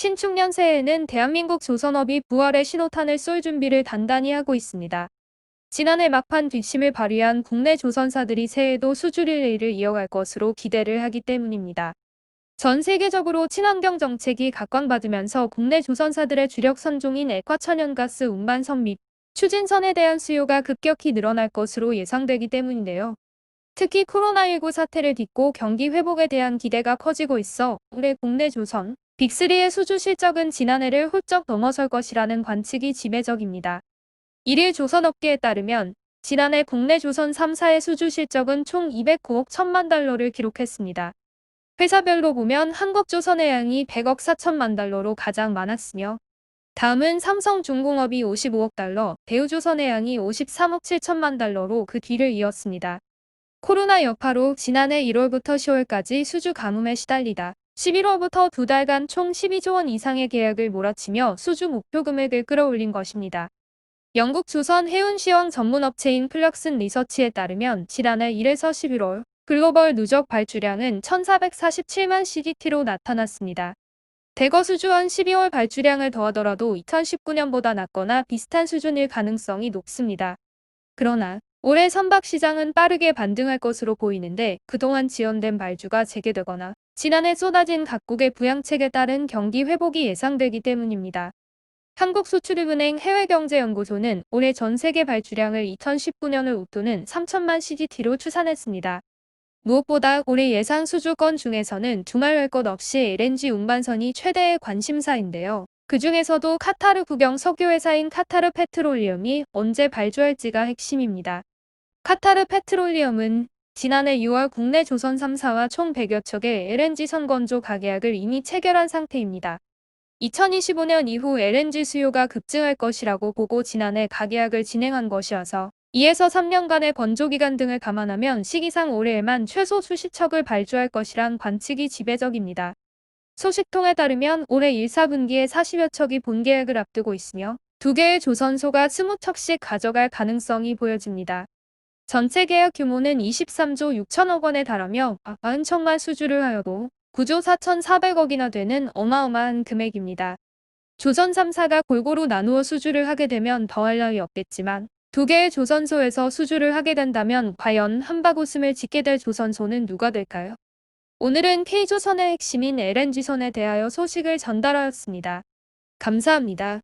신축년 새해에는 대한민국 조선업이 부활의 신호탄을 쏠 준비를 단단히 하고 있습니다. 지난해 막판 뒷심을 발휘한 국내 조선사들이 새해에도 수주릴레이를 이어갈 것으로 기대를 하기 때문입니다. 전 세계적으로 친환경 정책이 각광받으면서 국내 조선사들의 주력 선종인 액화천연가스 운반선 및 추진선에 대한 수요가 급격히 늘어날 것으로 예상되기 때문인데요. 특히 코로나19 사태를 딛고 경기 회복에 대한 기대가 커지고 있어 올해 국내 조선 빅3의 수주 실적은 지난해를 훌쩍 넘어설 것이라는 관측이 지배적입니다. 1일 조선업계에 따르면 지난해 국내 조선 3사의 수주 실적은 총 209억 1천만 달러를 기록했습니다. 회사별로 보면 한국조선해양이 100억 4천만 달러로 가장 많았으며 다음은 삼성중공업이 55억 달러, 대우조선해양이 53억 7천만 달러로 그 뒤를 이었습니다. 코로나 여파로 지난해 1월부터 10월까지 수주 가뭄에 시달리다 11월부터 두 달간 총 12조 원 이상의 계약을 몰아치며 수주 목표 금액을 끌어올린 것입니다. 영국 조선 해운시황 전문업체인 플럭슨 리서치에 따르면 지난해 1에서 11월 글로벌 누적 발주량은 1447만 CDT로 나타났습니다. 대거 수주한 12월 발주량을 더하더라도 2019년보다 낮거나 비슷한 수준일 가능성이 높습니다. 그러나 올해 선박 시장은 빠르게 반등할 것으로 보이는데 그동안 지연된 발주가 재개되거나 지난해 쏟아진 각국의 부양책에 따른 경기 회복이 예상되기 때문입니다. 한국수출입은행 해외경제연구소는 올해 전 세계 발주량을 2019년을 웃도는 3천만 CGT로 추산했습니다. 무엇보다 올해 예상 수주권 중에서는 두말할 것 없이 LNG 운반선이 최대의 관심사인데요. 그 중에서도 카타르 국영 석유회사인 카타르 페트롤리엄이 언제 발주할지가 핵심입니다. 카타르 페트롤리엄은 지난해 6월 국내 조선 3사와 총 100여 척의 LNG 선건조 가계약을 이미 체결한 상태입니다. 2025년 이후 LNG 수요가 급증할 것이라고 보고 지난해 가계약을 진행한 것이어서 2에서 3년간의 건조기간 등을 감안하면 시기상 올해에만 최소 수십 척을 발주할 것이란 관측이 지배적입니다. 소식통에 따르면 올해 1, 4분기에 40여 척이 본계약을 앞두고 있으며 두 개의 조선소가 20척씩 가져갈 가능성이 보여집니다. 전체 계약 규모는 23조 6천억 원에 달하며 40척만 수주를 하여도 9조 4,400억이나 되는 어마어마한 금액입니다. 조선 3사가 골고루 나누어 수주를 하게 되면 더할 나위 없겠지만 두 개의 조선소에서 수주를 하게 된다면 과연 한바구음을 짓게 될 조선소는 누가 될까요? 오늘은 K조선의 핵심인 LNG선에 대하여 소식을 전달하였습니다. 감사합니다.